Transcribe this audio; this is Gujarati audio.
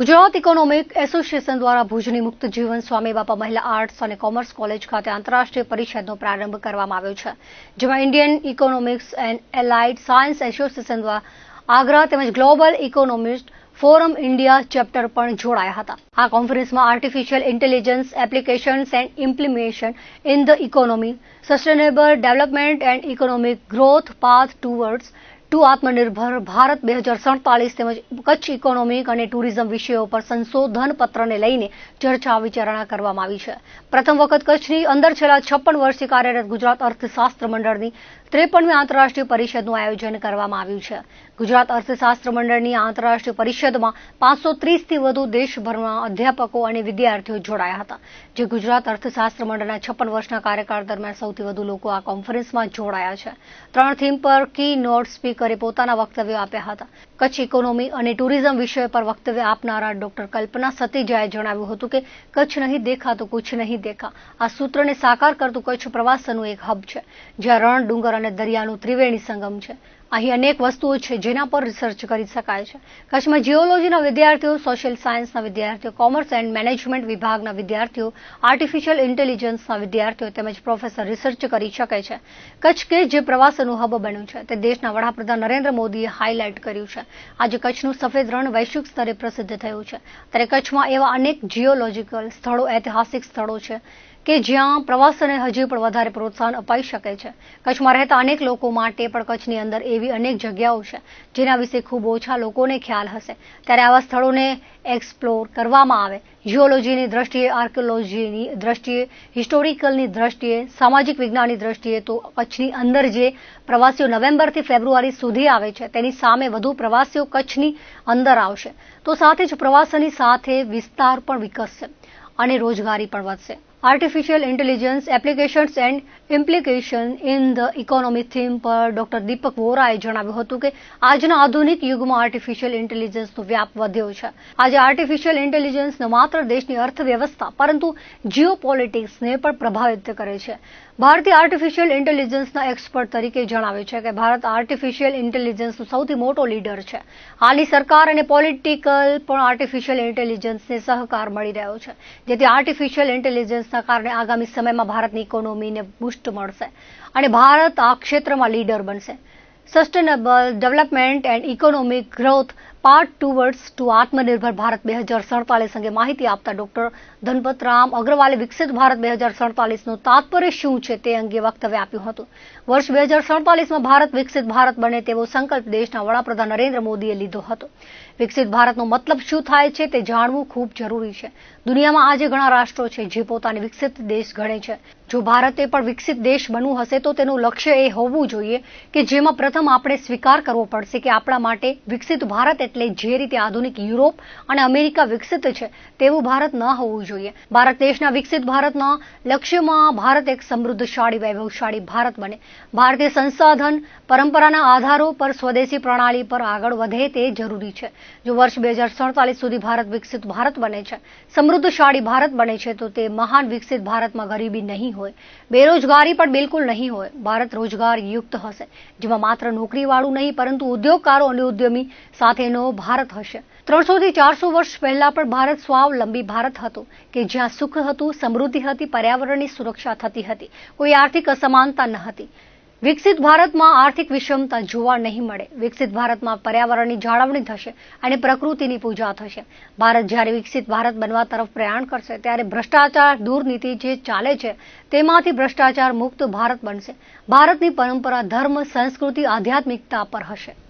ગુજરાત ઇકોનોમિક એસોસિએશન દ્વારા ભુજની મુક્ત જીવન સ્વામી બાપા મહિલા આર્ટ્સ અને કોમર્સ કોલેજ ખાતે આંતરરાષ્ટ્રીય પરિષદનો પ્રારંભ કરવામાં આવ્યો છે, જેમાં Indian economics and allied science association દ્વારા આગ્રા તેમજ global economist forum India chapter પણ જોડાયા હતા. આ કોન્ફરન્સમાં artificial intelligence applications and implementation in the economy, sustainable development and economic growth path towards to Atmanirbhar Bharat બે હજાર સડતાલીસ તેમજ કચ્છ ઇકોનોમિક અને ટુરિઝમ વિષયો પર સંશોધન પત્રને લઈને ચર્ચા વિચારણા કરવામાં આવી છે. પ્રથમ વખત કચ્છની અંદર છેલ્લા છપ્પન વર્ષથી કાર્યરત ગુજરાત અર્થશાસ્ત્ર મંડળની ત્રેપનમી આંતરરાષ્ટ્રીય પરિષદનું આયોજન કરવામાં આવ્યું છે. ગુજરાત અર્થશાસ્ત્ર મંડળની આંતરરાષ્ટ્રીય પરિષદમાં પાંચસો ત્રીસથી વધુ દેશભરમાં અધ્યાપકો અને વિદ્યાર્થીઓ જોડાયા હતા, જે ગુજરાત અર્થશાસ્ત્ર મંડળના છપ્પન વર્ષના કાર્યકાળ દરમિયાન સૌથી વધુ લોકો આ કોન્ફરન્સમાં જોડાયા છે. ત્રણ થીમ પર કી નોટ સ્પીકરે પોતાના વક્તવ્યો આપ્યા હતા. કચ્છ ઇકોનોમી અને ટુરિઝમ વિષય પર વક્તવ્ય આપનારા ડોક્ટર કલ્પના સતીજાએ જણાવ્યું હતું કે, કચ્છ નહીં દેખા તો કુછ નહીં દેખા. આ સૂત્રને સાકાર કરતું કચ્છ પ્રવાસનનું એક હબ છે, જ્યાં રણ, ડુંગર અને દરિયાનું ત્રિવેણી સંગમ છે. અહીં અનેક વસ્તુઓ છે જેના પર રિસર્ચ કરી શકાય છે. કચ્છમાં જીઓલોજીના વિદ્યાર્થીઓ સોશિયલ સાયન્સના વિદ્યાર્થીઓ કોમર્સ એન્ડ મેનેજમેન્ટ વિભાગના વિદ્યાર્થીઓ આર્ટિફિશિયલ ઇન્ટેલિજન્સના વિદ્યાર્થીઓ તેમજ પ્રોફેસર રિસર્ચ કરી શકે છે. કચ્છ કે જે પ્રવાસનનું હબ બન્યું છે તે દેશના વડાપ્રધાન નરેન્દ્ર મોદીએ હાઇલાઇટ કર્યું છે. આજે કચ્છનું સફેદ રણ વૈશ્વિક સ્તરે પ્રસિદ્ધ થયું છે. ત્યારે કચ્છમાં એવા અનેક જીઓલોજીકલ સ્થળો, ઐતિહાસિક સ્થળો છે કે જ્યાં પ્રવાસને હજી પણ વધારે પ્રોત્સાહન અપાઈ શકે છે. કચ્છમાં રહેતા અનેક લોકો માટે પણ કચ્છની અંદર એવી અનેક જગ્યાઓ છે, જેના વિશે ખૂબ ઓછા લોકોને ખ્યાલ હશે. ત્યારે આવા સ્થળોને એક્સપ્લોર કરવામાં આવે. જીઓલોજીની દ્રષ્ટિએ આર્કિયોલોજીની દ્રષ્ટિએ હિસ્ટોરિકલની દ્રષ્ટિએ, સામાજિક વિજ્ઞાનની દ્રષ્ટિએ તો કચ્છની અંદર જે પ્રવાસીઓ નવેમ્બરથી ફેબ્રુઆરી સુધી આવે છે, તેની સામે વધુ પ્રવાસીઓ કચ્છની અંદર આવશે. તો સાથે જ પ્રવાસનની સાથે વિસ્તાર પણ વિકસશે અને રોજગારી પણ વધશે. Artificial intelligence applications and implication in the economy theme પર ડોક્ટર દીપક વોરાએ જણાવ્યું હતું કે આજના આધુનિક યુગમાં આર્ટિફિશિયલ ઇન્ટેલિજન્સનો વ્યાપ વધ્યો છે. આજે આર્ટિફિશિયલ ઇન્ટેલિજન્સ ન માત્ર દેશની અર્થવ્યવસ્થા, પરંતુ જીઓ પોલિટિક્સને પણ પ્રભાવિત કરે છે. ભારતીય આર્ટિફિશિયલ ઇન્ટેલિજન્સના એક્સપર્ટ તરીકે જણાવે છે કે ભારત આર્ટિફિશિયલ ઇન્ટેલિજન્સનો સૌથી મોટો લીડર છે. હાલની સરકાર અને પોલિટિકલ પણ આર્ટિફિશિયલ ઇન્ટેલિજન્સને સહકાર મળી રહ્યો છે. જેથી આર્ટિફિશિયલ ઇન્ટેલિજન્સના કારણે આગામી સમયમાં ભારતની ઇકોનોમીને બુસ્ટ મળશે અને ભારત આ ક્ષેત્રમાં લીડર બનશે. Sustainable development and economic growth part towards to Atmanirbhar Bharat બે હજાર સડતાલીસ અંગે માહિતી આપતા ડોક્ટર ધનપતરામ અગ્રવાલે વિકસિત ભારત બે હજાર સડતાલીસનું તાત્પર્ય શું છે તે અંગે વક્તવ્ય આપ્યું હતું. વર્ષ બે હજાર સડતાલીસમાં ભારત વિકસિત ભારત બને તેવો સંકલ્પ દેશના વડાપ્રધાન નરેન્દ્ર મોદીએ લીધો હતો. વિકસિત ભારતનો મતલબ શું થાય છે તે જાણવું ખૂબ જરૂરી છે. દુનિયામાં આજે ઘણા રાષ્ટ્રો છે જે પોતાને વિકસિત દેશ ગણે છે. જો ભારતે પણ વિકસિત દેશ બનવું હશે તો તેનું લક્ષ્ય એ હોવું જોઈએ કે જેમાં પ્રથમ આપણે સ્વીકાર કરવો પડશે કે આપણા માટે વિકસિત ભારત એટલે જે રીતે આધુનિક યુરોપ અને અમેરિકા વિકસિત છે, તેવું ભારત ન હોવું જોઈએ. ભારત દેશના વિકસિત ભારતના લક્ષ્યમાં ભારત એક સમૃદ્ધશાળી, વૈભવશાળી ભારત બને. ભારતીય સંસાધન પરંપરાના આધારો પર સ્વદેશી પ્રણાલી પર આગળ વધે તે જરૂરી છે. જો વર્ષ બે સુધી ભારત વિકસિત ભારત બને છે, સમૃદ્ધશાળી ભારત બને છે, તો તે મહાન વિકસિત ભારતમાં ગરીબી નહીં હોય. બેરોજગારી પણ બિલકુલ નહીં હોય. ભારત રોજગાર યુક્ત હશે, જેમાં માત્ર નોકરીવાળું નહીં, પરંતુ ઉદ્યોગકારો અને ઉદ્યમી સાથેનો ભારત હશે. ત્રણસો થી ચારસો વર્ષ પહેલા પણ ભારત સ્વાવલંબી ભારત હતો, કે જ્યાં સુખ હતું, સમૃદ્ધિ હતી, પર્યાવરણની સુરક્ષા થતી હતી. કોઈ આર્થિક અસમાનતા ન હતી. વિકસિત ભારતમાં આર્થિક વિષમતા જોવા નહીં મળે. વિકસિત ભારતમાં પર્યાવરણની જાળવણી થશે અને પ્રકૃતિની પૂજા થશે. ભારત જ્યારે વિકસિત ભારત બનવા તરફ પ્રયાણ કરશે, ત્યારે ભ્રષ્ટાચાર દૂર નીતિ જે ચાલે છે, તેમાંથી ભ્રષ્ટાચાર મુક્ત ભારત બનશે. ભારતની પરંપરા ધર્મ, સંસ્કૃતિ, આધ્યાત્મિકતા પર હશે.